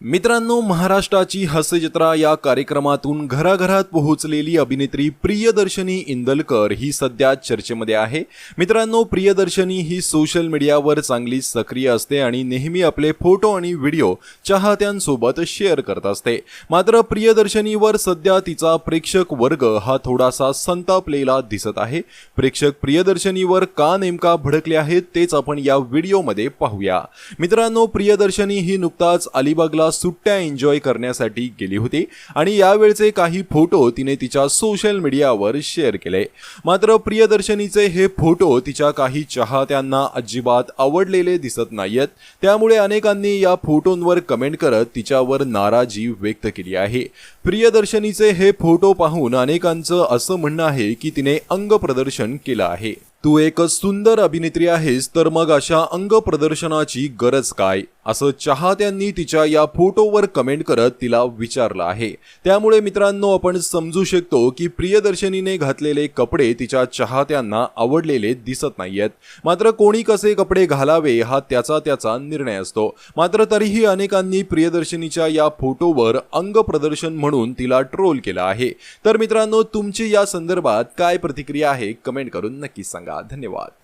मित्रांनो महाराष्ट्राची हास्यजत्रा या कार्यक्रमातून घराघरात पोहोचलेली अभिनेत्री प्रियदर्शनी इंदलकर ही सध्या चर्चेमध्ये आहे. मित्रांनो प्रियदर्शनी ही सोशल मीडियावर चांगली सक्रिय असते आणि नेहमी आपले फोटो आणि व्हिडिओ चाहत्यांसोबत शेअर करत असते. मात्र प्रियदर्शनीवर सध्या तिचा प्रेक्षक वर्ग हा थोडासा संतापलेला दिसत आहे. प्रेक्षक प्रियदर्शनीवर का नेमका भडकले आहेत तेच आपण या व्हिडिओमध्ये पाहूया. मित्रांनो प्रियदर्शनी ही नुकताच अलिबागला सुट्ट्या एन्जॉय करण्यासाठी गेली होती. आणि यावेळचे काही फोटो तिने तिच्या सोशल मीडियावर शेअर केले. मात्र प्रियदर्शनीचे हे फोटो तिच्या काही चाहत्यांना अजिबात आवडलेले दिसत नाहीयेत. त्यामुळे अनेकांनी या फोटोंवर कमेंट करत तिच्यावर नाराजी व्यक्त केली आहे. प्रियदर्शनीचे हे फोटो पाहून अनेकांचं असं म्हणणं आहे की तिने अंग प्रदर्शन केलं आहे. तू एक सुंदर अभिनेत्री आहेस तर मग अशा अंग प्रदर्शनाची गरज काय? असं चाहत्यांनी तिच्या या फोटोवर कमेंट करत तिला विचारलं आहे. त्यामुळे मित्रांनो आपण समजू शकतो की प्रियदर्शनीने घातलेले कपडे तिच्या चाहत्यांना आवडलेले दिसत नाहीयेत. मात्र कोणी कसे कपडे घालावे हा त्याचा त्याचा निर्णय असतो. मात्र तरीही अनेकांनी प्रियदर्शनीच्या या फोटोवर अंग प्रदर्शन म्हणून तिला ट्रोल केला आहे. तर मित्रांनो तुमची या संदर्भात काय प्रतिक्रिया आहे कमेंट करून नक्की सांगा. धन्यवाद.